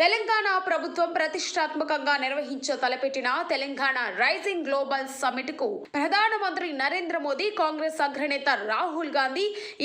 తెలంగాణ ప్రభుత్వం ప్రతిష్టాత్మకంగా నిర్వహించ తలపెట్టిన తెలంగాణ రైజింగ్ గ్లోబల్ సమిట్కు ప్రధానమంత్రి నరేంద్ర మోదీ కాంగ్రెస్ అగ్రనేత రాహుల్ గాంధీ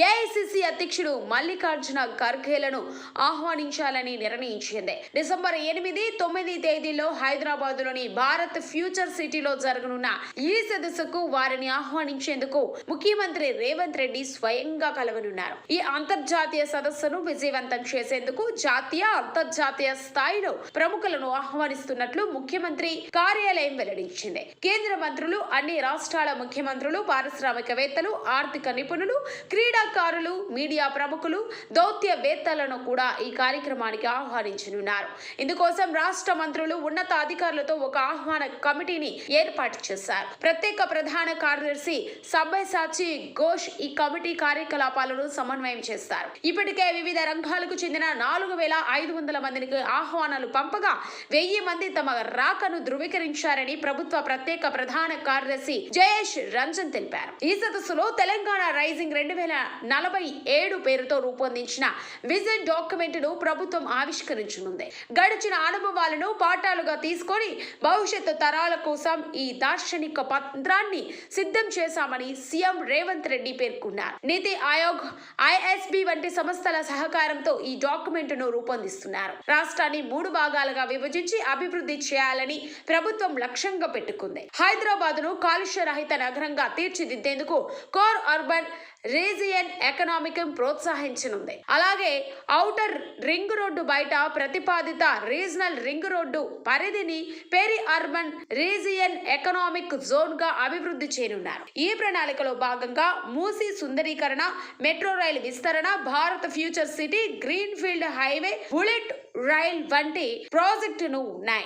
ఏఐసిసి అధ్యక్షుడు మల్లికార్జున ఖర్గేలను ఆహ్వానించాలని నిర్ణయించింది. డిసెంబర్ ఎనిమిది తొమ్మిది తేదీలో హైదరాబాద్లోని భారత్ ఫ్యూచర్ సిటీలో జరగనున్న ఈ సదస్సుకు వారిని ఆహ్వానించేందుకు ముఖ్యమంత్రి రేవంత్ రెడ్డి స్వయంగా కలవనున్నారు. ఈ అంతర్జాతీయ సదస్సును విజయవంతం చేసేందుకు జాతీయ అంతర్జాతీయ స్థాయిలో ప్రముఖులను ఆహ్వానిస్తున్నట్లు ముఖ్యమంత్రి కార్యాలయం వెల్లడించింది. కేంద్ర మంత్రులు అన్ని రాష్ట్రాల ముఖ్యమంత్రులు పారిశ్రామికవేత్తలు ఆర్థిక నిపుణులు క్రీడాకారులు మీడియా ప్రముఖులు దౌత్యవేత్తలను కూడా ఈ కార్యక్రమానికి ఆహ్వానించనున్నారు. ఇందుకోసం రాష్ట్ర మంత్రులు ఉన్నత అధికారులతో ఒక ఆహ్వాన కమిటీని ఏర్పాటు చేశారు. ప్రత్యేక ప్రధాన కార్యదర్శి సబ్యసాచి ఘోష్ ఈ కమిటీ కార్యకలాపాలను సమన్వయం చేస్తారు. ఇప్పటికే వివిధ రంగాలకు చెందిన నాలుగు వేల ఐదు వందల మందికి ఆహ్వానాలు పంపగా వెయ్యి మంది తమ రాకను ధృవీకరించారని ప్రభుత్వ ప్రత్యేక ప్రధాన కార్యదర్శి జయేష్ రంజన్ తెలిపారు. ఈ సదస్సులో తెలంగాణ రైజింగ్ రెండు వేల నలభై ఏడు పేరుతో రూపొందించిన విజన్ డాక్యుమెంట్ను ప్రభుత్వం ఆవిష్కరించనుంది. గడిచిన అనుభవాలను పాఠాలుగా తీసుకొని భవిష్యత్తు తరాల కోసం ఈ దార్శనిక పత్రాన్ని సిద్ధం చేశామని సీఎం రేవంత్ రెడ్డి పేర్కొన్నారు. నీతి ఆయోగ్ ఐఎస్బి వంటి సంస్థల సహకారంతో ఈ డాక్యుమెంట్ను రూపొందిస్తున్నారు రాష్ట్రాన్ని మూడు భాగాలుగా విభజించి అభివృద్ధి చేయాలని ప్రభుత్వం లక్ష్యంగా పెట్టుకుంది. హైదరాబాద్ను కాలుష్య రహిత నగరంగా తీర్చిదిద్దేందుకు కోర్ అర్బన్ రీజియన్ ఎకనామిక్ ప్రోత్సహించనుంది. అలాగే ఔటర్ రింగ్ రోడ్డు బయట ప్రతిపాదిత రీజనల్ రింగ్ రోడ్డు పరిధిని పెరి అర్బన్ రీజియన్ ఎకనామిక్ జోన్గా అభివృద్ధి చేయనున్నారు. ఈ ప్రణాళికలో భాగంగా మూసీ సుందరీకరణ మెట్రో రైలు విస్తరణ Bharat future city green field highway bullet rail వంటి ప్రాజెక్టును ఉన్నాయి.